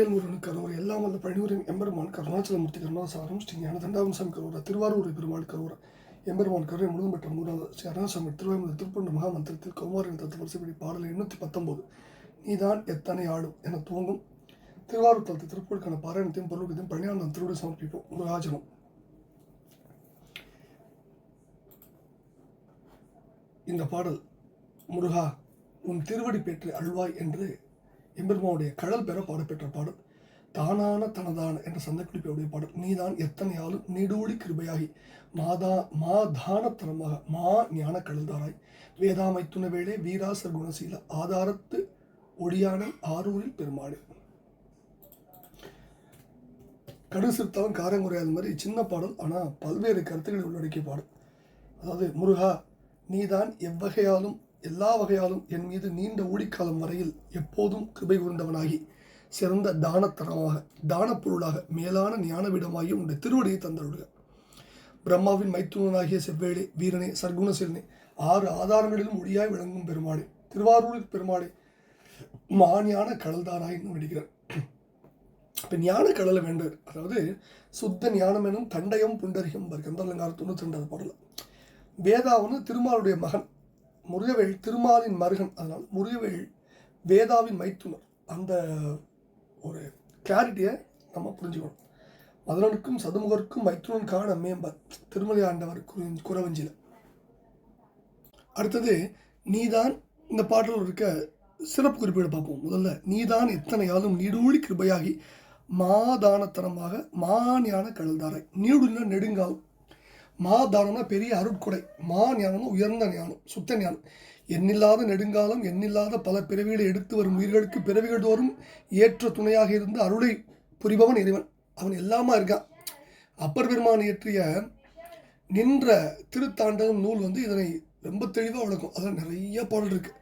வேல்முருகன் கரூர் எல்லாம் வல்ல பழனியூரின் எம்பெருமான் கருணாச்சலமூர்த்தி கருணாசாரம் ஸ்ரீ ஞான தண்டாவன்சாமி திருவாரூர் பெருமாள் கருவூர். எம்பெருமான் கருவை முழுதும் பெற்ற மூணாவது ஸ்ரீ அருணாசாமி திருவாயூர் திருப்பூர் மகாமந்திரத்தில் கௌமாரின் தத்து வரிசைப்படி பாடல் எண்ணூற்றி பத்தொம்போது நீதான் எத்தனை ஆளும் என துவங்கும். திருவாரூர் தளத்து திருப்பூருக்கான பாராயணத்தையும் பொருளுக்கத்தையும் பழனியாண்டம் திருவிட சமர்ப்பிப்போம் முருகாஜனம். இந்த பாடல் முருகா உன் திருவடி பெற்று அழ்வாய் என்று எம்பெருமாவுடைய கடல் பெற பாடப்பெற்ற பாடல் தானான தனதான என்ற சந்தக்குறிப்பையுடைய பாடல் நீதான் எத்தனையாலும் ஆளும் நீடூடி கிருபையாகி மாதா மாதானத்தனமாக மா ஞான கடல்தாராய். வேதாமை துணவேளே வீராசர் குணசீல ஆதாரத்து ஒடியானை ஆரூரில் பெருமாளே. கடுசிறுத்தவன் காரங்குறையாத மாதிரி சின்ன பாடல் ஆனால் பல்வேறு கருத்துக்களை உள்ளடக்கிய பாடல். அதாவது முருகா நீதான் எவ்வகையாலும் எல்லா வகையாலும் என் மீது நீண்ட ஊழிக்காலம் வரையில் எப்போதும் கிருபை கூர்ந்தவனாகி சிறந்த தானத்தனமாக தானப் பொருளாக மேலான ஞானவிடமாகி உன்னுடைய திருவடியை தந்தருடுக பிரம்மாவின் மைத்துனனாகிய செவ்வேளே வீரனே சர்க்குணசீலனே ஆறு ஆதாரங்களிலும் ஒளியாய் விளங்கும் பெருமாளே திருவாரூரில் பெருமாளே மாஞான கடல்தாராயின்னு நடிக்கிறார் இப்போ ஞான கடலை வேண்டார் அதாவது சுத்த ஞானம் எனும் தண்டயம் புண்டரிகம் கந்தலங்கார தொண்ணூற்றி ரெண்டாவது பாடல. வேதாவனு திருமாலுடைய மகன் முருகவேள் திருமாலின் மருகன் அதனால் முருகவேள் வேதாவின் மைத்துனர். அந்த ஒரு கிளாரிட்டியை நம்ம புரிஞ்சுக்கணும். மதுரனுக்கும் சதுமுகருக்கும் மைத்துனன் காண மேம்பர். திருமலை ஆண்டவர் குறவஞ்சியில் குறவஞ்சில. அடுத்தது நீதான் இந்த பாட்டில் இருக்க சிறப்பு குறிப்பீடு பார்ப்போம். முதல்ல நீதான் எத்தனையாலும் நீடூழி கிருபையாகி மாதானத்தனமாக மாஞான கழுதாரை. நீடுன்னா நெடுங்காலம் மா தானம்னா பெரிய அருட்கொடை மா ஞானம்னா உயர்ந்த ஞானம் சுத்த ஞானம். எண்ணில்லாத நெடுங்காலம் எண்ணில்லாத பல பிறவிகளை எடுத்து வரும் உயிர்களுக்கு பிறவிகள் தோறும் ஏற்ற துணையாக இருந்து அருளை புரிபவன் இறைவன். அவன் எல்லாமா இருக்கான் அப்பர் பெருமான் இயற்றிய நின்ற திருத்தாண்டகம் நூல் வந்து இதனை ரொம்ப தெளிவாக விளக்கும். அதில் நிறைய பாடல் இருக்குது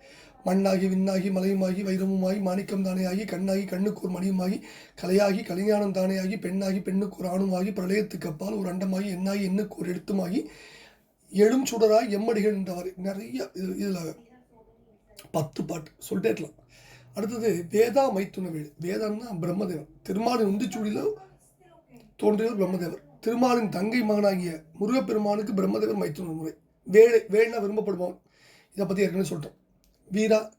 மண்ணாகி விண்ணாகி மலையுமாகி வைரமுமாகி மாணிக்கம் தானேயாகி கண்ணாகி கண்ணுக்கு ஒரு மணியுமாகி கலையாகி கலைஞானம் தானேயாகி பெண்ணாகி பெண்ணுக்கு ஒரு ஆணுமாகி பிரளயத்துக்கு அப்பால் ஒரு அண்டமாகி எண்ணாகி எண்ணுக்கோர் ஒரு எழுத்துமாகி எழும் சுடராய் எம்மடிகள் என்றவர் நிறைய இது இதில் பத்து பாட்டு சொல்லிட்டே இருக்கலாம். அடுத்தது வேதா மைத்துனவேல். வேதான்னா பிரம்மதேவன் திருமாலின் உந்திச்சூடியில் தோன்றியவர் பிரம்மதேவர். திருமாலின் தங்கை மகனாகிய முருகப்பெருமானுக்கு பிரம்மதேவர் மைத்துன முறை. வேலை வேலைனா விரும்பப்படுபவன். இதை பற்றி ஏற்கனவே சொல்லிட்டோம். வீரா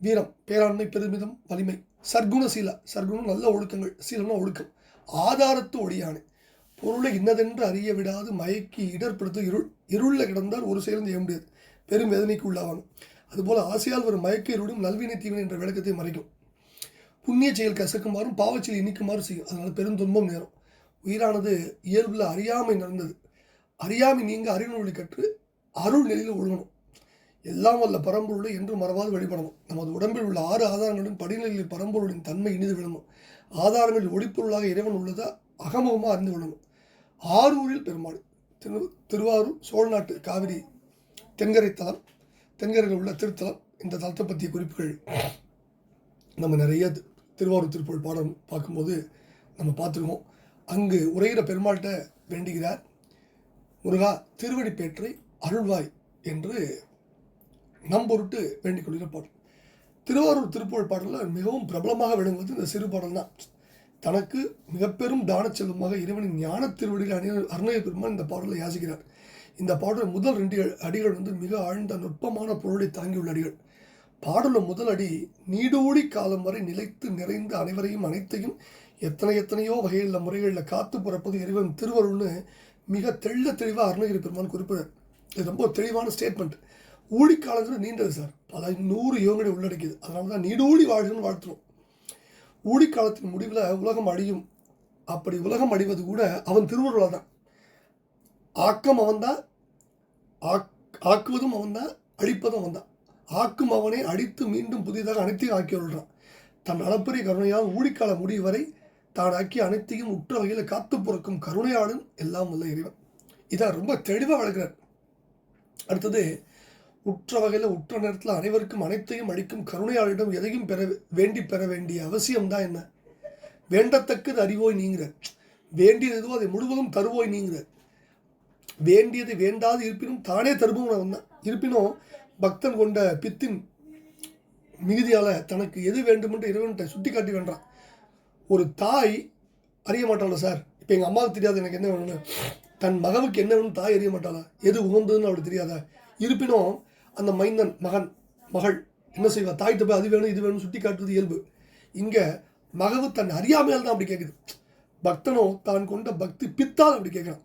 வீரம் பேராண்மை பெருமிதம் வலிமை. சர்க்குண சீலா சர்க்குணம் நல்ல ஒழுக்கங்கள் சீலம்னா ஒழுக்கம். ஆதாரத்து ஒளியானே. பொருளை இன்னதென்று அறிய விடாது மயக்கி இடர்படுத்த இருள் இருளில் கிடந்தால் ஒரு சேர்ந்து செய்ய முடியாது? பெரும் வேதனைக்கு உள்ளாவாங்க அதுபோல் ஆசையால் வரும் மயக்க இருடும் நல்வினை தீவினை என்ற விளக்கத்தை மறைக்கும். புண்ணிய செயல் கசக்குமாறும் பாவச்செயல் இனிக்குமாறு செய்யும். அதனால் பெரும் துன்பம் நேரும். உயிரானது இயல்பில் அறியாமை நடந்தது. அறியாமை நீங்க அறிவு கற்று அருள் நிலையில் ஒழுகணும். எல்லாம் வல்ல பரம்பொருளை என்று மறவாது வழிபடணும் நமது உடம்பில் உள்ள ஆறு ஆதாரங்களின் படிநிலையில் பரம்பொருளின் தன்மை இனிது விடணும் ஆதாரங்களில் ஒளிப்பொருளாக இறைவன் உள்ளதா அகமுகமாக அறிந்து கொள்ளணும். ஆரூரில் பெருமாள் திரு திருவாரூர் சோழநாட்டு காவிரி தென்கரை தலம் தென்கரையில் உள்ள திருத்தலம் இந்த தலத்தை பற்றிய குறிப்புகள் நம்ம நிறைய திருவாரூர் திருப்பூர் பாடம் பார்க்கும்போது நம்ம பார்த்துருக்கோம். அங்கு உரையிற பெருமாள்கிட்ட வேண்டுகிறார் முருகா திருவடிப்பேற்றை அருள்வாய் என்று நம் பொருட்டு வேண்டிக் கொள்கிற பாடல். திருவாரூர் திருப்புகழ் பாடலில் மிகவும் பிரபலமாக விளங்குவது இந்த சிறு பாடல் தான். தனக்கு மிகப்பெரும் தானச் செல்வமாக இறைவனின் ஞான திருவடியில் அணிய அருணய பெருமான் இந்த பாடலை யாசிக்கிறார். இந்த பாடல் முதல் ரெண்டு அடிகள் வந்து மிக ஆழ்ந்த நுட்பமான பொருளை தாங்கியுள்ள அடிகள். பாடலில் முதல் அடி நீடோடி காலம் வரை நிலைத்து நிறைந்து அனைவரையும் அனைத்தையும் எத்தனை எத்தனையோ வகையில் முறைகளில் காத்து பிறப்பது இறைவன் திருவருள்னு மிக தெள்ள தெளிவாக அருணகிரி பெருமான் குறிப்பிடார் இது ரொம்ப தெளிவான ஸ்டேட்மெண்ட் ஊழிக்காலங்கிறது நீண்டது சார். பல நூறு யோகங்களை உள்ளடக்கியது. அதனால தான் நீடூழி வாழ்கன்னு வாழ்த்துறோம். ஊழிக்காலத்தின் முடிவில் உலகம் அழியும். அப்படி உலகம் அடிவது கூட அவன் திருவருளால் தான். ஆக்கம் அவன்தான் ஆக் ஆக்குவதும் அவன்தான் அழிப்பதும் அவன்தான் ஆக்கும் அவனை அடித்து மீண்டும் புதிதாக அனைத்தையும் ஆக்கி வருகிறான் தன் அளப்பரிய கருணையால் ஊழிக்கால முடிவு வரை தான் ஆக்கிய அனைத்தையும் உற்ற வகையில் காத்து பிறக்கும் கருணையாளன் எல்லாம் உள்ள இறைவன். இதான் ரொம்ப தெளிவாக வளர்க்கிறார் அடுத்தது உற்ற வகையில் உற்ற நேரத்தில் அனைவருக்கும் அனைத்தையும் அளிக்கும் கருணையாளிடம் எதையும் பெற வேண்டி பெற வேண்டிய அவசியம் தான் என்ன? வேண்டத்தக்கது அறிவோய் நீங்கிற. வேண்டியது எதுவோ அதை முழுவதும் தருவோய் நீங்கிற. வேண்டியது வேண்டாது இருப்பினும் தானே தருபவன் தான். இருப்பினும் பக்தன் கொண்ட பித்தின் மிகுதியால் தனக்கு எது வேண்டுமென்று இறைவன்கிட்ட சுட்டி காட்டி வேண்டான் ஒரு தாய் அறிய மாட்டாளா சார்? இப்போ எங்கள் அம்மாவுக்கு தெரியாது எனக்கு என்ன வேணும்னு. தன் மகனுக்கு என்ன வேணும்னு தாய் அறிய மாட்டாளா? எது உகந்ததுன்னு அவளுக்கு தெரியாதா? இருப்பினும் அந்த மைந்தன் மகன் மகள் என்ன செய்வா? தாய் போய் அது வேணும் இது வேணும் சுட்டி காட்டுவது இயல்பு. இங்கே மகவு தன் அறியாமையால் தான் அப்படி கேட்குது பக்தனோ தான் கொண்ட பக்தி பித்தால் அப்படி கேட்குறான்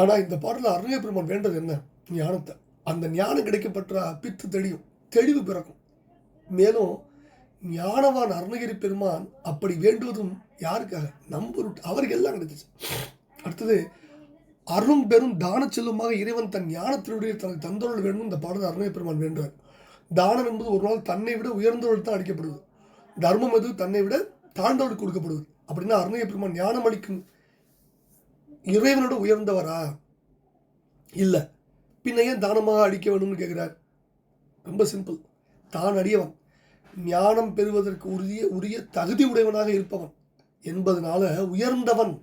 ஆனால் இந்த பாடலில் அருணய பெருமான் வேண்டது என்ன? ஞானத்தை. அந்த ஞானம் கிடைக்கப்பட்ட பித்து தெளியும். தெளிவு பிறக்கும். மேலும் ஞானவான் அருணகிரி பெருமான் அப்படி வேண்டுவதும் யாருக்காக? நம்ப அவருக்கு எல்லாம் கிடைச்சிச்சு. அடுத்தது அருண் பெரும் தான செல்வமாக இறைவன் தன் ஞானத்தினுடைய தனக்கு தந்தொருள் வேண்டும். இந்த பாடல் அருணை பெருமான் வேண்டுவார். தானம் என்பது ஒரு நாள் தன்னை விட உயர்ந்தவர்கள் தான் அளிக்கப்படுவது. தர்மம் எது தன்னை விட தாழ்ந்தவர்கள் கொடுக்கப்படுவது. அப்படின்னா அருணைய பெருமான் ஞானம் அளிக்கும் இறைவனோட உயர்ந்தவரா? இல்லை. பின்ன ஏன் தானமாக அடிக்க வேணும்னு கேட்குறார் ரொம்ப சிம்பிள் தான் அடியவன். ஞானம் பெறுவதற்கு உரிய உரிய தகுதி உடையவனாக இருப்பவன் என்பதனால உயர்ந்தவன்.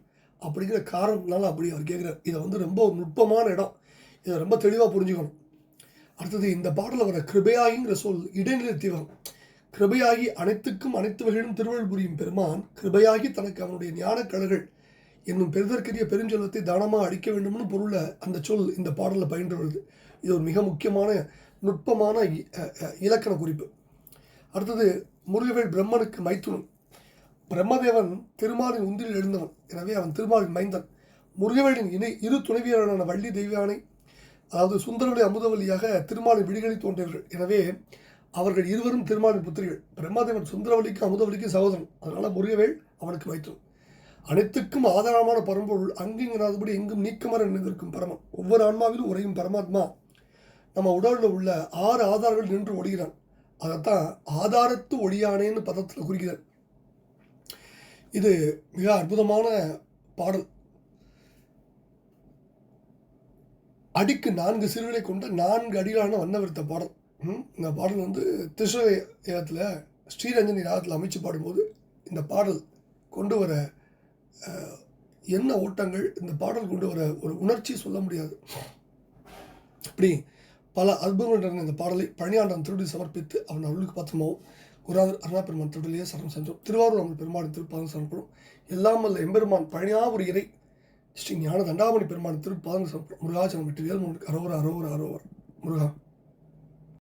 அப்படிங்கிற காரணத்தினால அப்படி அவர் கேட்குறார் இதை வந்து ரொம்ப நுட்பமான இடம். இதை ரொம்ப தெளிவாக புரிஞ்சுக்கணும். அடுத்தது இந்த பாடலில் வர கிருபையாகிங்கிற சொல் இடைநிலை தீவிரம். கிருபையாகி அனைத்துக்கும் அனைத்து வகையிலும் திருவள்ளுவர் புரியும் பெருமான் கிருபையாகி தனக்கு அவனுடைய ஞானக்கடல்கள் என்னும் பெருதற்கரிய பெருஞ்சொல்லத்தை தானமாக அடிக்க வேண்டும்னு பொருளில் அந்த சொல் இந்த பாடலில் பயின்று வருது இது ஒரு மிக முக்கியமான நுட்பமான இ- இலக்கண குறிப்பு. அடுத்தது முருகவேல் பிரம்மனுக்கு மைத்துனன் பிரம்மதேவன் திருமாலின் உந்தில் எழுந்தவன். எனவே அவன் திருமாலின் மைந்தன். முருகவேலின் இணை இரு துணைவியரான வள்ளி தெய்வானை அதாவது சுந்தரவழி அமுதவல்லியாக திருமாலின் விடுகளை தோன்றியவர்கள். எனவே அவர்கள் இருவரும் திருமாலின் புத்திரிகள். பிரம்மதேவன் சுந்தரவழிக்கும் அமுதவழிக்கும் சகோதரன். அதனால் முருகவேல் அவனுக்கு வைத்தோம் அனைத்துக்கும் ஆதாரமான பரம்பொருள் அங்கிங்கிறாதபடி எங்கும் நீக்கமர நின்றிருக்கும் பரமன். ஒவ்வொரு ஆன்மாவிலும் உரையும் பரமாத்மா நம்ம உடலில் உள்ள ஆறு ஆதாரங்கள் நின்று ஒடுகிறான். அதைத்தான் ஆதாரத்து ஒளியானேன்னு பதத்தில் குறிக்கிறார். இது மிக அற்புதமான பாடல். அடிக்கு நான்கு சிறுகளை கொண்ட நான்கு அடிகளான வண்ணவிருத்த பாடல். ம், இந்த பாடல் வந்து திசுர ஏகத்தில் ஸ்ரீரஞ்சனி ராகத்தில் அமைச்சு பாடும்போது இந்த பாடல் கொண்டு வர என்ன ஓட்டங்கள் இந்த பாடல் கொண்டு வர ஒரு உணர்ச்சி சொல்ல முடியாது. இப்படி பல அற்புதங்கள் நடந்த இந்த பாடலை பழனியாண்டன் திருடி சமர்ப்பித்து அவன் அவளுக்கு பாத்திரமாவும் குருநாதர் அருணா பெருமான் திருடலையே சரணம் சென்றோம். திருவாரூர் அமல் பெருமான் திருப்பாதம் சரணப்படும் எல்லாம் அல்ல எம்பெருமான் பழையாவூர் இறை ஸ்ரீ ஞான தண்டாமணி பெருமான் திருப்பாதம் சரணப்படும் முருகாச்சரம் விட்டு வேல் முருகன் அரோவர அரோவர் முருகா.